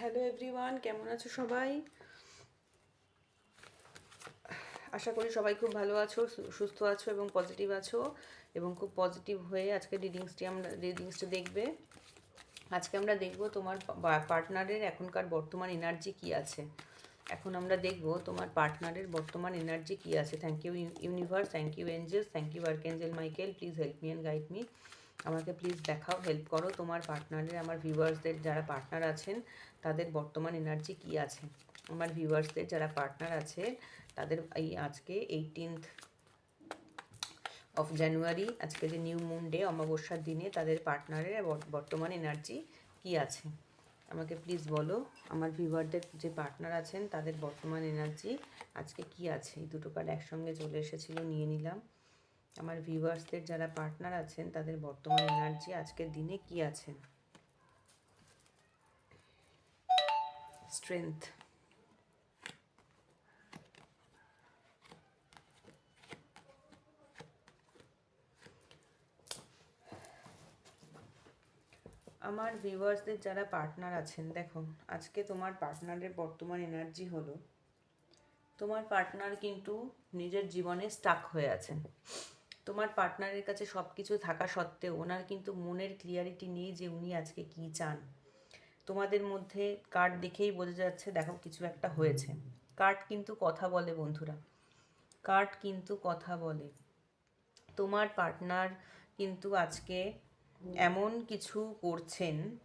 Hello everyone, কেমন আছো সবাই? আশা করি সবাই খুব ভালো আছো সুস্থ আছো এবং পজিটিভ আছো এবং খুব পজিটিভ হয়ে আজকে রিডিংসটি আমরা রিডিংসটি দেখবে। আজকে আমরা দেখব তোমার পার্টনারের এখনকার বর্তমান এনার্জি কি আছে। এখন আমরা দেখব তোমার পার্টনারের বর্তমান এনার্জি কি আছে। Thank you universe thank you angels thank you archangel Michael please help me and guide me আমাকে প্লিজ দেখাও হেল্প করো। তোমার পার্টনারের আমার ভিউয়ার্সদের যারা পার্টনার আছেন, তাদের বর্তমান এনার্জি কি আছে? আমার ভিউয়ার্সদের যারা পার্টনার আছে, তাদের এই আজকে এইটিনথ অফ জানুয়ারি আজকে যে নিউ মুন ডে অমাবস্যার দিনে তাদের পার্টনারের বর্তমান এনার্জি কি আছে? আমাকে প্লিজ বলো, আমার ভিউয়ারদের যে পার্টনার আছেন, তাদের বর্তমান এনার্জি আজকে কি আছে? এই দুটো কার্ড একসঙ্গে চলে এসেছিল, নিয়ে নিলাম। আমার ভিউয়ার্সদের যারা পার্টনার আছেন, তাদের বর্তমান এনার্জি আজকের দিনে কি আছেন স্ট্রেংথ আমার ভিউয়ার্সদের যারা পার্টনার আছেন দেখো আজকে তোমার পার্টনারের বর্তমান এনার্জি হলো, তোমার পার্টনার কিন্তু নিজের জীবনে স্টাক হয়ে আছেন। তোমার পার্টনারের কাছে সব কিছু থাকা সত্ত্বেও ওনার কিন্তু মনের ক্লিয়ারিটি নেই যে উনি আজকে কি চান। তোমাদের মধ্যে কার্ড দেখেই বোঝা যাচ্ছে, দেখো কিছু একটা হয়েছে। কার্ড কিন্তু কথা বলে বন্ধুরা। কার্ড কিন্তু কথা বলে। তোমার পার্টনার কিন্তু আজকে এমন কিছু করছেন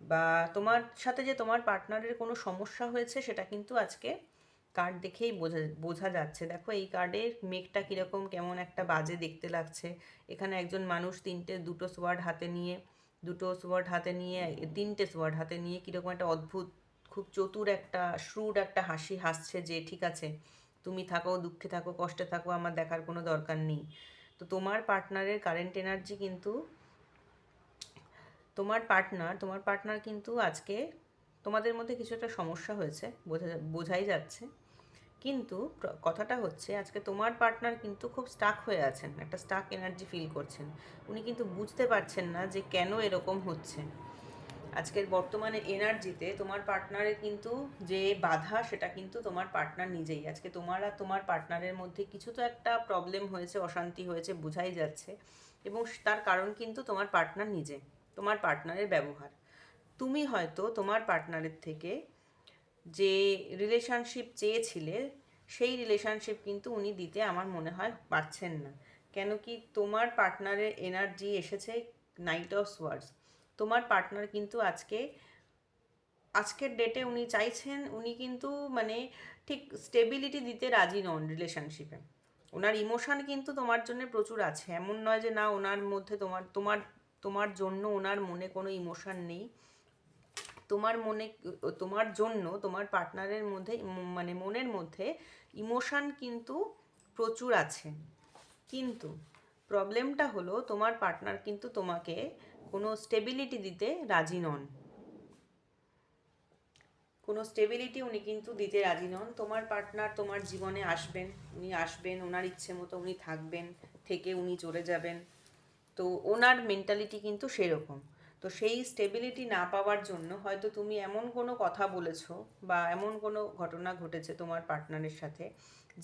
বা তোমার সাথে যে তোমার পার্টনারের কোনো সমস্যা হয়েছে, সেটা কিন্তু আজকে কার্ড দেখেই বোঝা বোঝা যাচ্ছে। দেখো, এই কার্ডের মেঘটা কীরকম, কেমন একটা বাজে দেখতে লাগছে। এখানে একজন মানুষ তিনটে, দুটো সোয়ার্ড হাতে নিয়ে, দুটো সোয়ার্ড হাতে নিয়ে, তিনটে সোয়ার্ড হাতে নিয়ে কীরকম একটা অদ্ভুত, খুব চতুর একটা শ্রুড একটা হাসি হাসছে যে, ঠিক আছে, তুমি থাকো, দুঃখে থাকো, কষ্টে থাকো, আমার দেখার কোনো দরকার নেই। তো তোমার পার্টনারের কারেন্ট এনার্জি কিন্তু, তোমার পার্টনার তোমার পার্টনার কিন্তু আজকে তোমাদের মধ্যে কিছু একটা সমস্যা হয়েছে, বোঝা, বোঝাই যাচ্ছে। কিন্তু কথাটা হচ্ছে আজকে তোমার পার্টনার কিন্তু খুব স্টাক হয়ে আছেন, একটা স্টাক এনার্জি ফিল করছেন। উনি কিন্তু বুঝতে পারছেন না যে কেন এরকম হচ্ছে। আজকের বর্তমানে এনার্জিতে তোমার পার্টনারের কিন্তু যে বাধা, সেটা কিন্তু তোমার পার্টনার নিজেই। আজকে তোমার আর তোমার পার্টনারের মধ্যে কিছু তো একটা প্রবলেম হয়েছে, অশান্তি হয়েছে, বোঝাই যাচ্ছে। এবং তার কারণ কিন্তু তোমার পার্টনার নিজে, তোমার পার্টনারের ব্যবহার। তুমি হয়তো তোমার পার্টনারের থেকে যে রিলেশনশিপ চেয়েছিলে, সেই রিলেশনশিপ কিন্তু উনি দিতে আমার মনে হয় পারছেন না। কেন কি তোমার পার্টনারের এনার্জি এসেছে নাইট অফ ওয়ার্ডস তোমার পার্টনার কিন্তু আজকে, আজকের ডেটে উনি চাইছেন, উনি কিন্তু মানে ঠিক স্টেবিলিটি দিতে রাজি নন রিলেশনশিপে ওনার ইমোশান কিন্তু তোমার জন্য প্রচুর আছে। এমন নয় যে না, ওনার মধ্যে তোমার তোমার তোমার জন্য ওনার মনে কোনো ইমোশান নেই। তোমার মনে, তোমার জন্য, তোমার পার্টনারের মধ্যে মানে মনের মধ্যে ইমোশান কিন্তু প্রচুর আছে। কিন্তু প্রবলেমটা হলো তোমার পার্টনার কিন্তু তোমাকে কোনো স্টেবিলিটি দিতে রাজি নন। কোনো স্টেবিলিটি উনি কিন্তু দিতে রাজি নন। তোমার পার্টনার তোমার জীবনে আসবেন, উনি আসবেন, ওনার ইচ্ছে মতো উনি থাকবেন, থেকে উনি চলে যাবেন। তো ওনার মেন্টালিটি কিন্তু সেরকম। তো সেই স্টেবিলিটি না পাওয়ার জন্য হয়তো তুমি এমন কোনো কথা বলেছ বা এমন কোনো ঘটনা ঘটেছে তোমার পার্টনারের সাথে,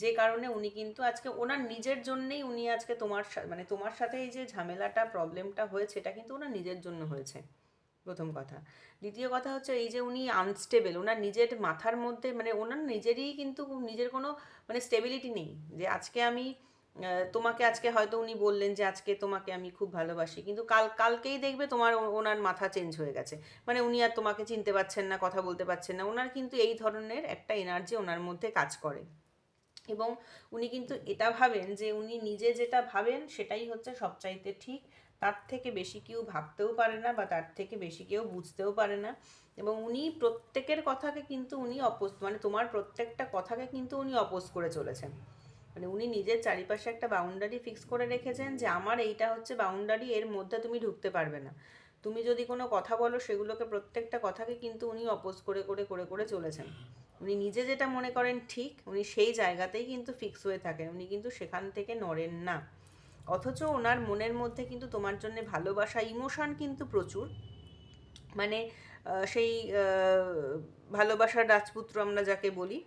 যে কারণে উনি কিন্তু আজকে ওনার নিজের জন্যেই উনি আজকে তোমার মানে তোমার সাথে এই যে ঝামেলাটা প্রবলেমটা হয়েছে, এটা কিন্তু ওনার নিজের জন্য হয়েছে, প্রথম কথা। দ্বিতীয় কথা হচ্ছে এই যে উনি আনস্টেবল ওনার নিজের মাথার মধ্যে মানে ওনার নিজেরই কিন্তু নিজের কোনো মানে স্টেবিলিটি নেই, যে আজকে আমি তোমাকে আজকে হয়তো উনি বললেন যে আজকে তোমাকে আমি খুব ভালোবাসি। কিন্তু কাল, কালকেই দেখবে তোমার ওনার মাথা চেঞ্জ হয়ে গেছে। মানে উনি আর তোমাকে চিনতে পারছেন না, কথা বলতে পারছেন না। ওনার কিন্তু এই ধরনের একটা এনার্জি ওনার মধ্যে কাজ করে। এবং উনি কিন্তু এটা ভাবেন যে উনি নিজে যেটা ভাবেন সেটাই হচ্ছে সবচাইতে ঠিক। তার থেকে বেশি কেউ ভাবতেও পারে না বা তার থেকে বেশি কেউ বুঝতেও পারে না। এবং উনি প্রত্যেকের কথাকে কিন্তু উনি অপোজ মানে তোমার প্রত্যেকটা কথাকে কিন্তু উনি অপোজ করে চলেছেন। মানে উনি নিজের চারিপাশে একটা বাউন্ডারি ফিক্স করে রেখেছেন যে আমার এইটা হচ্ছে বাউন্ডারি এর মধ্যে তুমি ঢুকতে পারবে না। তুমি যদি কোনো কথা বলো, সেগুলোকে প্রত্যেকটা কথাকে কিন্তু উনি অপোজ করে করে করে করে চলেছেন। উনি নিজে যেটা মনে করেন ঠিক, উনি সেই জায়গাতেই কিন্তু ফিক্স হয়ে থাকেন। উনি কিন্তু সেখান থেকে নড়েন না। অথচ ওনার মনের মধ্যে কিন্তু তোমার জন্য ভালোবাসা ইমোশন কিন্তু প্রচুর। মানে সেই ভালোবাসার রাজপুত্র আমরা যাকে বলি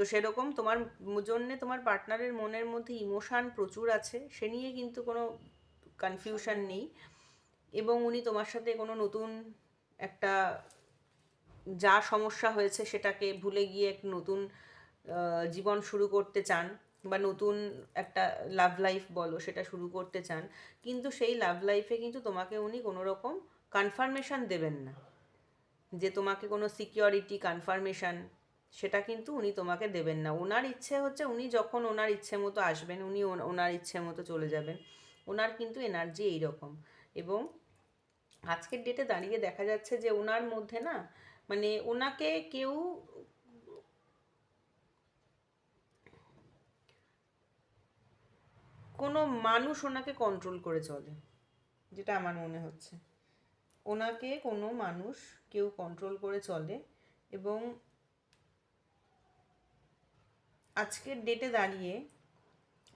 তো সেরকম তোমার জন্যে তোমার পার্টনারের মনের মধ্যে ইমোশান প্রচুর আছে সে নিয়ে কিন্তু কোনো কনফিউশন নেই। এবং উনি তোমার সাথে কোনো নতুন একটা যা সমস্যা হয়েছে সেটাকে ভুলে গিয়ে এক নতুন জীবন শুরু করতে চান বা নতুন একটা লাভ লাইফ বলো সেটা শুরু করতে চান কিন্তু সেই লাভ লাইফে কিন্তু তোমাকে উনি কোনো রকম কনফার্মেশন দেবেন না। যে তোমাকে কোনো সিকিউরিটি কনফার্মেশন সেটা কিন্তু উনি তোমাকে দেবেন না। ওনার ইচ্ছে হচ্ছে উনি যখন ওনার ইচ্ছে মতো আসবেন, উনি ওন- ওনার ইচ্ছে মতো চলে যাবেন। ওনার কিন্তু এনার্জি এইরকম। এবং আজকের ডেটে দাঁড়িয়ে দেখা যাচ্ছে যে ওনার মধ্যে না মানে ওনাকে কেউ কোনো মানুষ ওনাকে কন্ট্রোল করে চলে, যেটা আমার মনে হচ্ছে। ওনাকে কোনো মানুষ কেউ কন্ট্রোল করে চলে এবং আজকের ডেটে দাঁড়িয়ে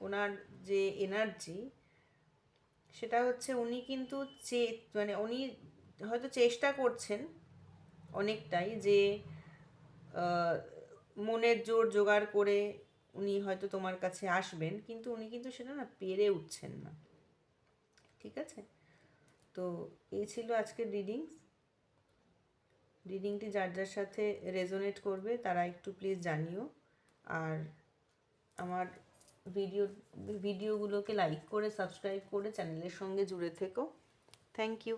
ওনার যে এনার্জি সেটা হচ্ছে উনি কিন্তু চে মানে উনি হয়তো চেষ্টা করছেন অনেকটাই যে মনের জোর জোগাড় করে উনি হয়তো তোমার কাছে আসবেন, কিন্তু উনি কিন্তু সেটা না পেরে উঠছেন না। ঠিক আছে? তো এই ছিল আজকের রিডিংস রিডিংটি যার যার সাথে রেজোনেট করবে, তারা একটু প্লিজ জানিও। আর আমার ভিডিও ভিডিওগুলোকে লাইক করে সাবস্ক্রাইব করে চ্যানেলের সঙ্গে জুড়ে থেকো। Thank you